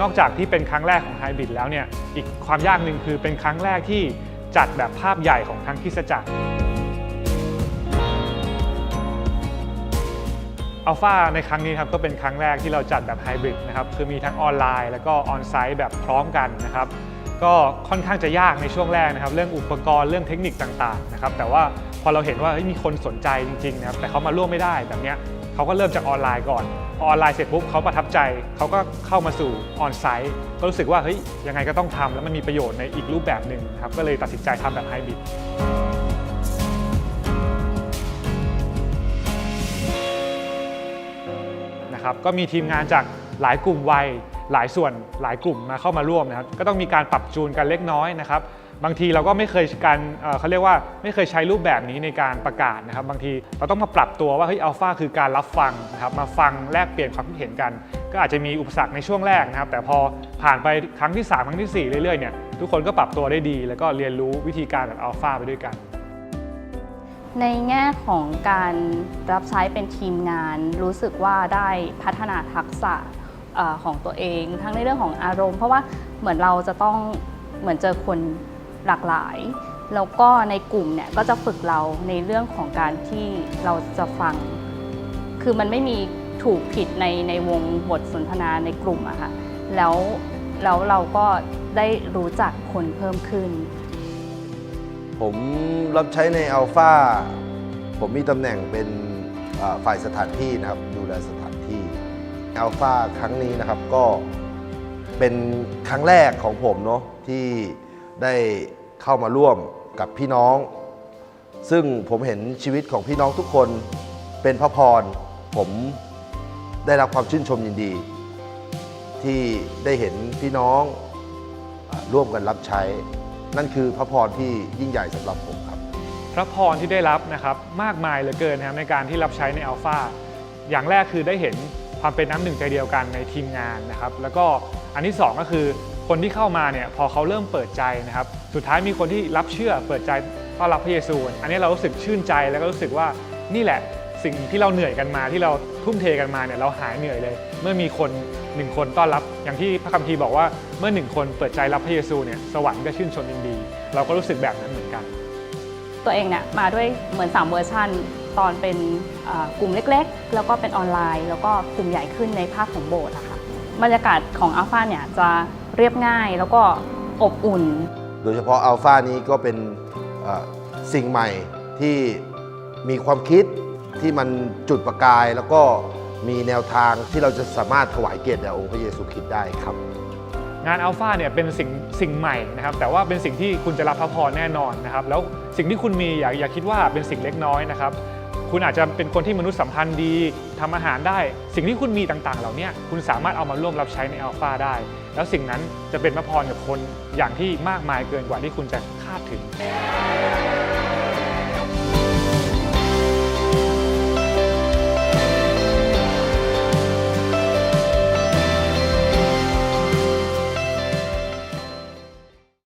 นอกจากที่เป็นครั้งแรกของไฮบริดแล้วเนี่ยอีกความยากหนึ่งคือเป็นครั้งแรกที่จัดแบบภาพใหญ่ของทั้งคิสจักรอัลฟาในครั้งนี้ครับก็เป็นครั้งแรกที่เราจัดแบบไฮบริดนะครับคือมีทั้งออนไลน์ แล้วก็ออนไซต์แบบพร้อมกันนะครับก็ค่อนข้างจะยากในช่วงแรกนะครับ เรื่องอุปกรณ์เรื่องเทคนิคต่างๆนะครับแต่ว่าพอเราเห็นว่ามีคนสนใจจริงๆนะครับแต่เขามาร่วมไม่ได้แบบเนี้ยเขาก็เริ่มจากออนไลน์ก่อน พอออนไลน์เสร็จปุ๊บเขาประทับใจเขาก็เข้ามาสู่ออนไซต์ก็รู้สึกว่าเฮ้ยยังไงก็ต้องทำแล้วมันมีประโยชน์ในอีกรูปแบบหนึ่งครับก็เลยตัดสินใจทำแบบไฮบริดนะครับก็มีทีมงานจากหลายกลุ่มวัยหลายส่วนหลายกลุ่มมาเข้ามาร่วมนะครับก็ต้องมีการปรับจูนกันเล็กน้อยนะครับ บางทีเราก็ไม่เคยการเเขาเรียกว่าไม่เคยใช้รูปแบบนี้ในการประกาศนะครับ บางทีเราต้องมาปรับตัวว่าเฮ้ยอัลฟาคือการรับฟังนะครับมาฟังแลกเปลี่ยนความคิดเห็นกัน ก็อาจจะมีอุปสรรคในช่วงแรกนะครับ แต่พอผ่านไปครั้งที่ 3 ครั้งทีสี่ 4 เรื่อยๆเนี่ยทุกคนก็ปรับตัวได้ดี แล้วก็เรียนรู้วิธีการแบบอัลฟาไปด้วยกัน ในแง่ของการรับใช้เป็นทีมงาน รู้สึกว่าได้พัฒนาทักษะของตัวเอง ทั้งในเรื่องของอารมณ์ เพราะว่าเหมือนเราจะต้องเหมือนเจอคน หลากหลาย แล้วก็ในกลุ่มเนี่ยก็จะฝึกเราในเรื่องของการที่เราจะฟัง คือมันไม่มีถูกผิดในในวงบทสนทนาในกลุ่มอะค่ะแล้วแล้วเราก็ได้รู้จักคนเพิ่มขึ้น ผมรับใช้ในอัลฟาผมมีตำแหน่งเป็นฝ่ายสถานที่นะครับ ดูแลสถานที่อัลฟาครั้งนี้นะครับก็เป็นครั้งแรกของผมเนาะที่ ได้เข้ามาร่วมกับพี่น้อง ซึ่งผมเห็นชีวิตของพี่น้องทุกคนเป็นพระพร ผมได้รับความชื่นชมยินดี ที่ได้เห็นพี่น้องร่วมกันรับใช้ นั่นคือพระพรที่ยิ่งใหญ่สำหรับผมครับ พระพรที่ได้รับนะครับมากมายเหลือเกินนะครับในการที่รับใช้ในอัลฟาอย่างแรกคือได้เห็นความเป็นน้ำหนึ่งใจเดียวกันในทีมงานนะครับ แล้วก็อันที่สองก็คือ คนที่เข้ามาเนี่ยพอเขาเริ่มเปิดใจนะครับ สุดท้ายมีคนที่รับเชื่อเปิดใจต้อนรับพระเยซู อันนี้เรารู้สึกชื่นใจแล้วก็รู้สึกว่านี่แหละสิ่งที่เราเหนื่อยกันมาที่เราทุ่มเทกันมาเนี่ยเราหายเหนื่อยเลย เมื่อมีคนหนึ่งคนต้อนรับ อย่างที่พระคัมภีร์บอกว่าเมื่อหนึ่งคนเปิดใจรับพระเยซูเนี่ยสวรรค์ก็ชื่นชมยินดี เราก็รู้สึกแบบนั้นเหมือนกัน ตัวเองเนี่ยมาด้วยเหมือน3เวอร์ชันตอนเป็นกลุ่มเล็กๆ แล้วก็เป็นออนไลน์ แล้วก็กลุ่มใหญ่ขึ้นในภาคของโบสถ์อะ บรรยากาศของอัลฟาเนี่ยจะเรียบง่ายแล้วก็อบอุ่น โดยเฉพาะอัลฟานี้ก็เป็นเอ่อสิ่งใหม่ที่มีความคิดที่มันจุดประกาย แล้วก็มีแนวทางที่เราจะสามารถถวายเกียรติแด่องค์พระเยซูคริสต์ได้ครับ งานอัลฟาเนี่ยเป็นสิ่งสิ่งใหม่นะครับ แต่ว่าเป็นสิ่งที่คุณจะรับพระพรแน่นอนนะครับ แล้วสิ่งที่คุณมีอย่าอย่าคิดว่าเป็นสิ่งเล็กน้อยนะครับ คุณอาจจะเป็นคนที่มนุษยสัมพันธ์ดีทำอาหารได้ สิ่งที่คุณมีต่างๆ เหล่านี้คุณสามารถเอามาร่วมรับใช้ในอัลฟาได้ แล้วสิ่งนั้นจะเป็นพระพรกับคนอย่างที่มากมายเกินกว่าที่คุณจะคาดถึง